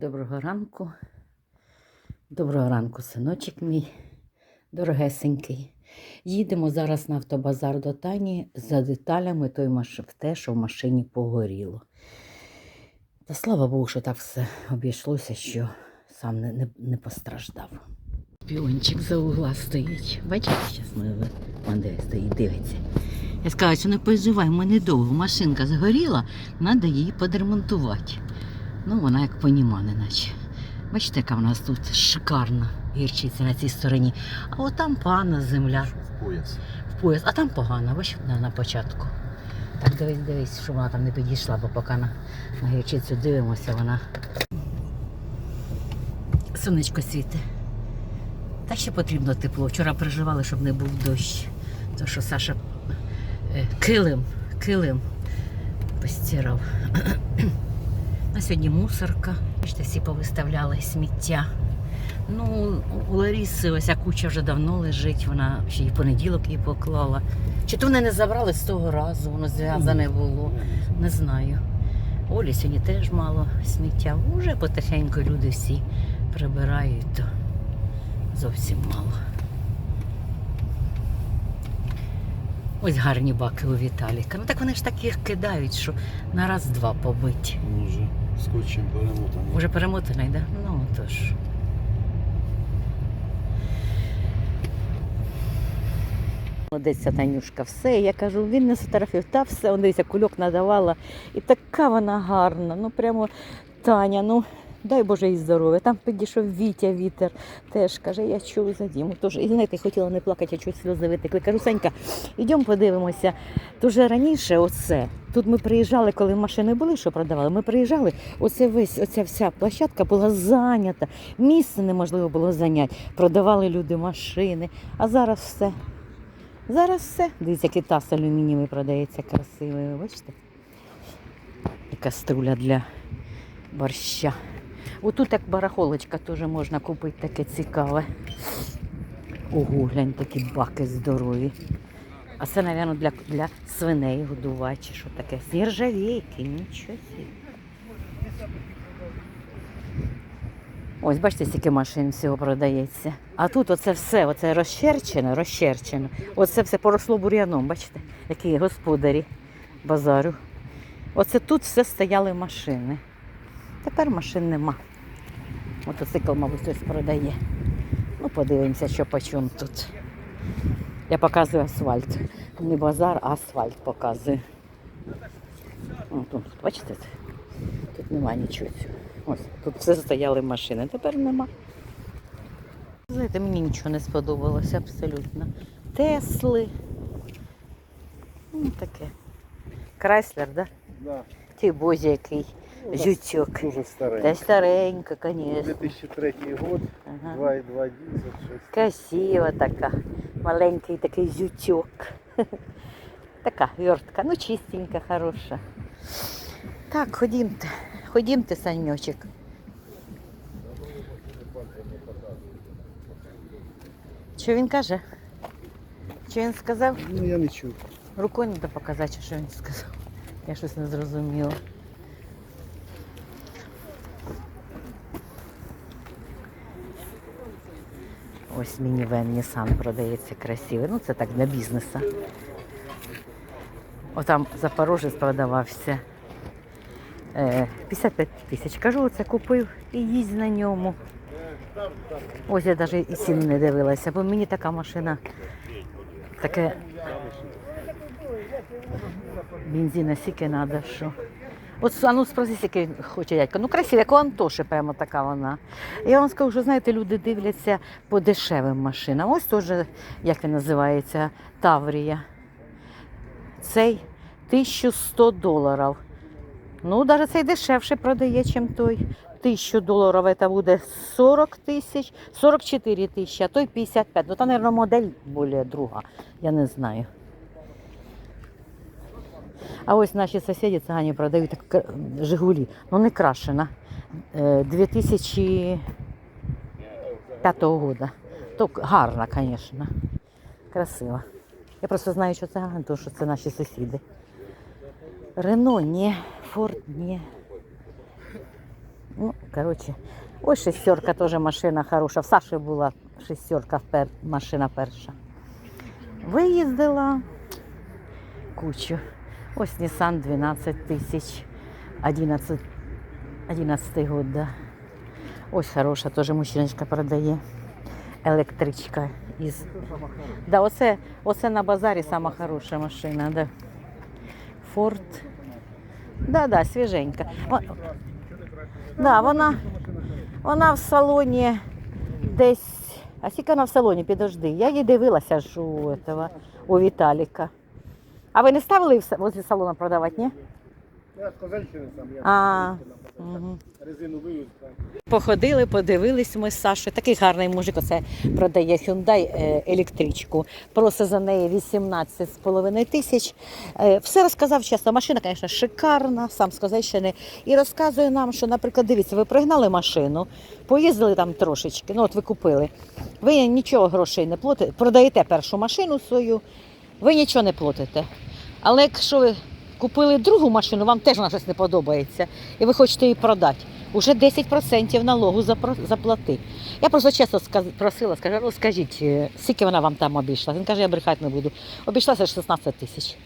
Доброго ранку. Доброго ранку, синочок мій, дорогесенький. Їдемо зараз на автобазар до Тані за деталями той маш... те, що в машині погоріло. Та слава Богу, що так все обійшлося, що сам не, не, не постраждав. Піончик за угла стоїть. Бачите, зараз ми вон стоїть, дивиться. Я сказала, що не переживай, ми недовго. Машинка згоріла, треба її подремонтувати. Ну, вона як понімане, наче. Бачите, яка в нас тут шикарна гірчиця на цій стороні. А от там пана земля в пояс. в пояс, а там погано, бачите, на, на початку. Так дивись, дивись, щоб вона там не підійшла, бо поки на, на гірчицю дивимося, вона. Сонечко світе. Та ще потрібно тепло. Вчора переживали, щоб не був дощ. То що Саша е, килим, килим постирав. А сьогодні мусорка. Бачите, всі повиставляли сміття. Ну, у Ларіси ось ця куча вже давно лежить, вона ще й понеділок її поклала. Чи то вони не забрали з того разу, воно зв'язане було, не знаю. Олі сьогодні теж мало сміття. Уже потихеньку люди всі прибирають, то зовсім мало. Ось гарні баки у Віталіка. Ну так вони ж таких кидають, що на раз-два побить. Може, скотчем перемотаний. Уже перемотаний, да? Ну тож. Молодець Танюшка, все. Я кажу, він не сфотографів, та все, он дивися, кульок надавала. І така вона гарна. Ну прямо Таня, ну дай Боже їй здоров'я. Там підійшов Вітя вітер. Теж каже, я чую за Діму. Тож, і знаєте, хотіла не плакати, а чуть сльози витекли. Кажу, Санька, йдемо подивимося. Дуже раніше оце. Тут ми приїжджали, коли машини були, що продавали. Ми приїжджали, оце весь, оця вся площадка була зайнята. Місце неможливо було зайняти. Продавали люди машини. А зараз все. Зараз все. Дивіться, який таз алюмінієвий продається красивий. Бачите? І каструля для борща. Отут як барахолочка теж можна купити таке цікаве. Ого, глянь, такі баки здорові. А це, мабуть, для, для свиней годувати, чи що таке. З нержавійки, нічого. Ось, бачите, скільки машин всього продається. А тут оце все, оце розчерчено, розчерчено. Оце все поросло бур'яном, бачите, які господарі базарю. Оце тут все стояли машини. Тепер машин нема. Мотоцикл, мабуть, хтось продає. Ну, подивимося, що по чому тут. Я показую асфальт. Не базар, а асфальт показую. О, тут, бачите? Тут нема нічого цього. Ось, тут все стояли машини, тепер нема. Знаєте, мені нічого не сподобалося абсолютно. Тесли. Ну, таке. Крайслер, да? Да. Ті бозі який. Жючок. Дуже Та старенький. старенька, звісно. 2003 год, Ага. 2,2 дизель, щось. Красива така. Маленький такий зютьок. Така вертка, ну чистенька, хороша. Так, ходімте, ходімте, Саньочек. Що він каже? Що він сказав? Ну я не чув. Рукою треба показати, що він сказав. Я щось не зрозуміла. Ось мінівен Nissan продається красивий. Ну це так для бізнесу. Отам Запорожець продавався. Е, 55 тисяч. Кажу, оце купив і їздь на ньому. Ось я навіть і ціни не дивилася, бо мені така машина таке бензина скільки треба, що. От а ну спроси, скільки хоче дядько. Ну красиво, як у Антоші прямо така вона. Я вам скажу, що знаєте, люди дивляться по дешевим машинам. Ось теж, як він називається, Таврія. Цей 1100 доларів. Ну, навіть цей дешевше продає, ніж той. 1000 доларів це буде 40 тисяч, 44 тисячі, а той 55. Ну, там, мабуть, модель більш друга, я не знаю. А ось наші сусіди цигані продають так, Жигулі. Ну не крашена. Е, 2005 года. То гарна, звісно. Красива. Я просто знаю, що це гарно, тому що це наші сусіди. Рено ні, Форд ні. Ну, коротше, ось шестерка теж машина хороша. В Саші була шестерка машина перша. Виїздила кучу. Ось Nissan 12 тисяч. 11, 11 год, да. Ось хороша, теж мужчиночка продає. Електричка із. Да, оце, оце на базарі сама хороша машина, да. Форд. Да, да, свіженька. Да, вона, вона в салоні десь. А скільки вона в салоні, підожди. Я її дивилася ж у, этого, у Віталіка. А ви не ставили возле салону продавати, ні? Я з Козельщини сам, я А, угу. резину вивіз. Походили, подивились ми з Сашою. Такий гарний мужик оце продає Hyundai е, електричку. Просить за неї 18,5 тисяч. Е, Все розказав чесно. Машина, звісно, шикарна, сам з Козельщини. І розказує нам, що, наприклад, дивіться, ви пригнали машину, поїздили там трошечки, ну от ви купили. Ви нічого грошей не платите, продаєте першу машину свою, ви нічого не платите. Але якщо ви купили другу машину, вам теж вона щось не подобається, і ви хочете її продати. Уже 10% налогу заплати. Я просто чесно просила, скажу, ну скажіть, е, скільки вона вам там обійшла? Він каже, я брехати не буду. Обійшлася 16 тисяч.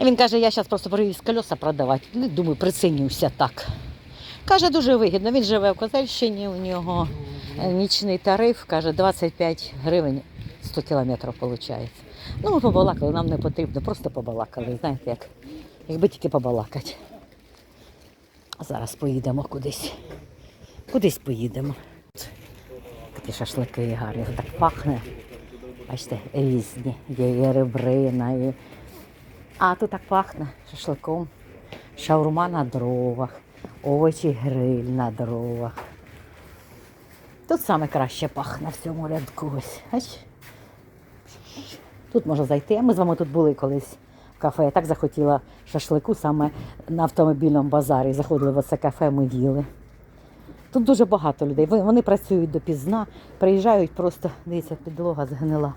Він каже, я зараз просто привіз колеса продавати. Ну, думаю, прицінюся так. Каже, дуже вигідно. Він живе в Козельщині, у нього е, нічний тариф, каже, 25 гривень 100 кілометрів виходить. Ну, ми побалакали, нам не потрібно, просто побалакали, знаєте, як, якби тільки побалакати. Зараз поїдемо кудись. Кудись поїдемо. Такі шашлики гарні, так пахне. Бачите, різні. Є і ребрина, і... А тут так пахне шашликом. Шаурма на дровах, овочі гриль на дровах. Тут саме краще пахне в цьому рядку. Ось. Тут можна зайти. Ми з вами тут були колись в кафе. Я так захотіла шашлику саме на автомобільному базарі. Заходили в це кафе, ми їли. Тут дуже багато людей. Вони працюють допізна, приїжджають просто, дивіться, підлога згнила.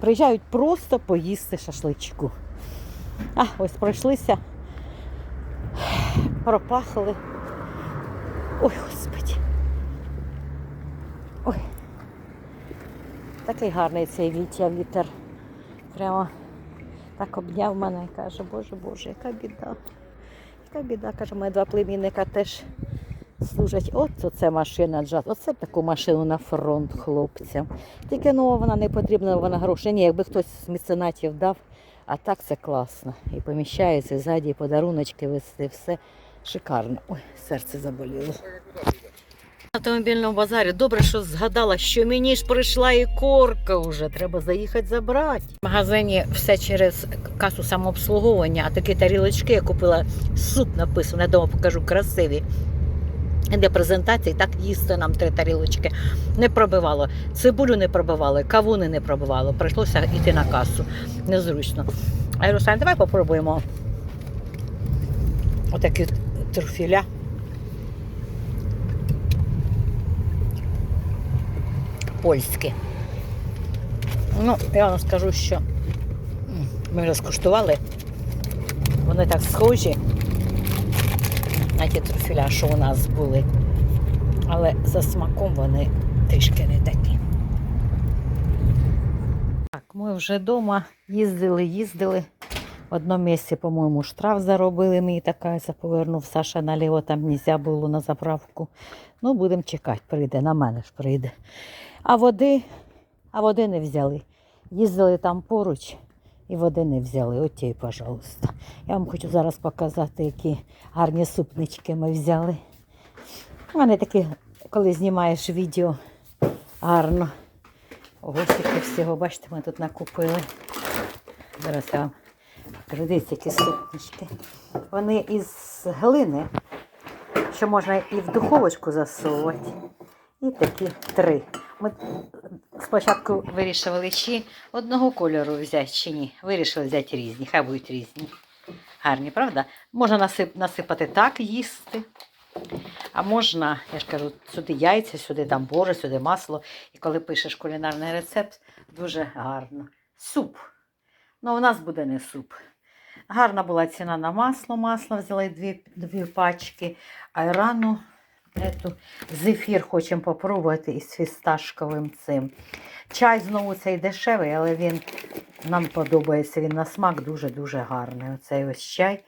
Приїжджають просто поїсти шашличку. А, ось пройшлися, пропахли. Ой, господи. Ой. Такий гарний цей вітя вітер. Прямо так обняв мене і каже, Боже, Боже, яка біда. Яка біда, каже, мої два племінника теж служать. От оце машина джаз. Оце таку машину на фронт хлопцям. Тільки ну вона не потрібна, вона грошей. Ні, якби хтось з меценатів дав, а так це класно. І поміщається ззаді, і подаруночки вести, все шикарно. Ой, серце заболіло. Автомобільному базарі добре, що згадала, що мені ж прийшла і корка вже. Треба заїхати забрати. В магазині все через касу самообслуговування, а такі тарілочки я купила суп написано, я дома покажу красиві. Для презентації так їсти нам три тарілочки. Не пробивало. Цибулю не пробивало, кавуни не пробивало. Прийшлося йти на касу. Незручно. А я Руслан, давай попробуємо отакі труфіля. Польські. Ну, я вам скажу, що ми вже скуштували. Вони так схожі на ті трофіля, що у нас були. Але за смаком вони трішки не такі. Так, ми вже вдома їздили, їздили. В одному місці, по-моєму, штраф заробили мені така, повернув Саша наліво, там нельзя було на заправку. Ну, будемо чекати, прийде, на мене ж прийде. А води, а води не взяли. Їздили там поруч і води не взяли. От тій, пожалуйста. Я вам хочу зараз показати, які гарні супнички ми взяли. Мене такі, коли знімаєш відео, гарно. Ого, скільки всього, бачите, ми тут накупили. Зараз я вам покажу, дивіться, які супнички. Вони із глини, що можна і в духовочку засовувати. І такі три. Ми спочатку вирішували, чи одного кольору взяти, чи ні. Вирішили взяти різні, хай будуть різні. Гарні, правда? Можна насип, насипати так, їсти. А можна, я ж кажу, сюди яйця, сюди там боже, сюди масло. І коли пишеш кулінарний рецепт, дуже гарно. Суп. Ну, у нас буде не суп. Гарна була ціна на масло. Масло взяли дві, дві пачки. Айрану Ету зефір хочемо попробувати із фісташковим цим. Чай знову цей дешевий, але він нам подобається. Він на смак дуже-дуже гарний. Оцей ось чай.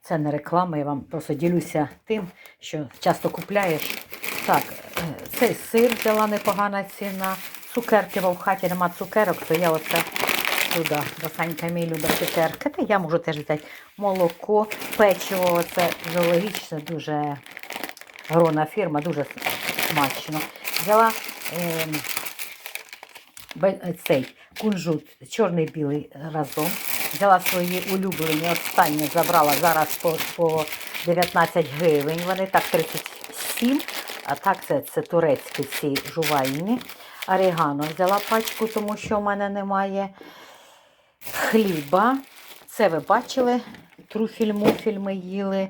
Це не реклама, я вам просто ділюся тим, що часто купляєш. Так, е, цей сир взяла непогана ціна. Цукерки, бо в хаті нема цукерок, то я оце туди, Санька мій любить цукерки. Та я можу теж взяти молоко, печиво, це зоологічне, дуже грона фірма, дуже смачно. Взяла бе- цей кунжут, чорний білий разом. Взяла свої улюблені, останні забрала зараз по, по 19 гривень. Вони так 37, а так це, це турецькі ці жувальні. Орегано взяла пачку, тому що в мене немає хліба. Це ви бачили, труфіль муфіль ми їли.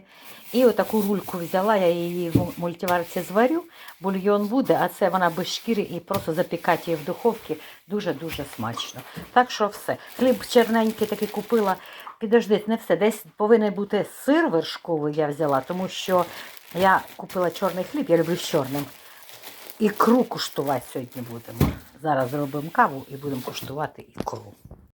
І отаку рульку взяла, я її в мультиварці зварю, бульйон буде, а це вона без шкіри і просто запікати її в духовці дуже-дуже смачно. Так що все. Хліб черненький такий купила. Підождіть, не все. Десь повинен бути сир вершковий, я взяла, тому що я купила чорний хліб, я люблю з чорним. Ікру куштувати сьогодні будемо. Зараз зробимо каву і будемо куштувати ікру.